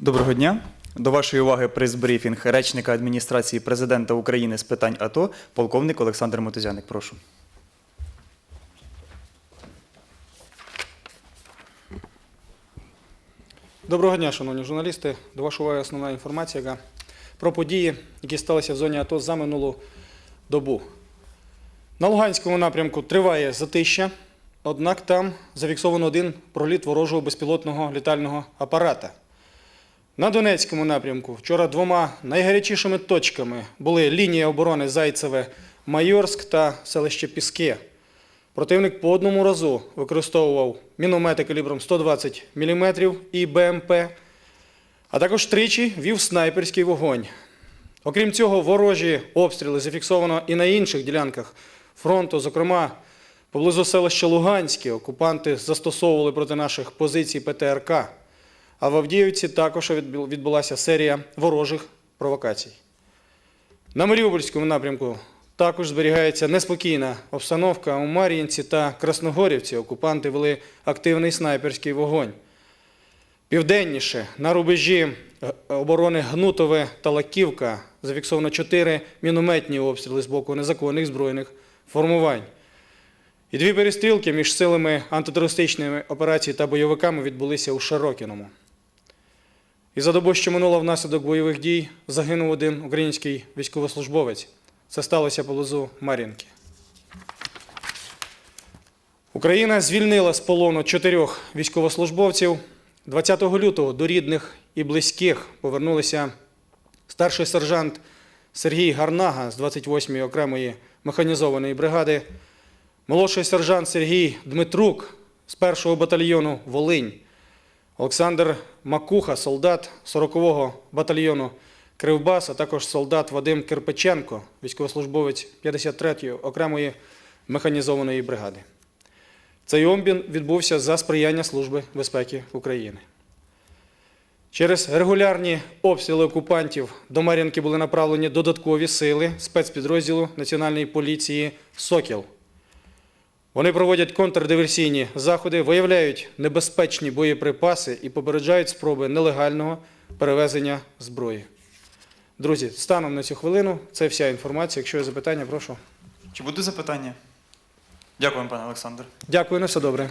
Доброго дня. До вашої уваги прес-брифінг речника адміністрації президента України з питань АТО, полковник Олександр Мотузяник. Прошу. Доброго дня, шановні журналісти. До вашої уваги основна інформація яка про події, які сталися в зоні АТО за минулу добу. На Луганському напрямку триває затища, однак там зафіксовано один проліт ворожого безпілотного літального апарата. На Донецькому напрямку вчора двома найгарячішими точками були лінія оборони Зайцеве Майорськ та селище Піске. Противник по одному разу використовував міномети калібром 120 мм і БМП, а також тричі вів снайперський вогонь. Окрім цього, ворожі обстріли зафіксовано і на інших ділянках фронту, зокрема, поблизу селища Луганське окупанти застосовували проти наших позицій ПТРК. А в Авдіївці також відбулася серія ворожих провокацій. На Маріупольському напрямку також зберігається неспокійна обстановка. У Мар'їнці та Красногорівці окупанти вели активний снайперський вогонь. Південніше на рубежі е, оборони Гнутове та Лаківка зафіксовано чотири мінометні обстріли з боку незаконних збройних формувань. І дві перестрілки між силами антитерористичної операції та бойовиками відбулися у Широкіному. І за добу, що минула внаслідок бойових дій, загинув один український військовослужбовець. Це сталося поблизу Мар'їнки. Україна звільнила з полону чотирьох військовослужбовців. 20 лютого до рідних і близьких повернулися старший сержант Сергій Гарнага з 28-ї окремої механізованої бригади, молодший сержант Сергій Дмитрук з 1-го батальйону Волинь, Олександр Макуха, солдат 40-го батальйону Кривбас, а також солдат Вадим Кирпиченко, військовослужбовець 53-ї окремої механізованої бригади. Цей обмін відбувся за сприяння Служби безпеки України. Через регулярні обстріли окупантів до Мар'їнки були направлені додаткові сили спецпідрозділу Національної поліції Сокіл. Вони проводять контрдиверсійні заходи, виявляють небезпечні боєприпаси і попереджають спроби нелегального перевезення зброї. Друзі, станом на цю хвилину це вся інформація. Якщо є запитання, прошу. Чи будуть запитання? Дякую, пане Олександр. Дякую, на все добре.